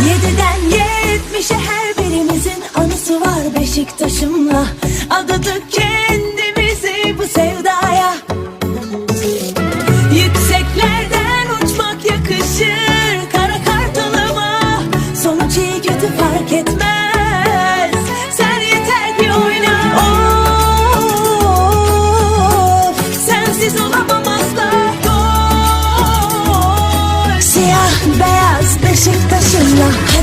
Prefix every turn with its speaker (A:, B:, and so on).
A: Yediden yetmişe her birimizin anısı var Beşiktaş'ımla. Adadık kendimizi bu sevdaya. Yükseklerden uçmak yakışır Kara kartalıma Sonuç iyi kötü fark etmez. love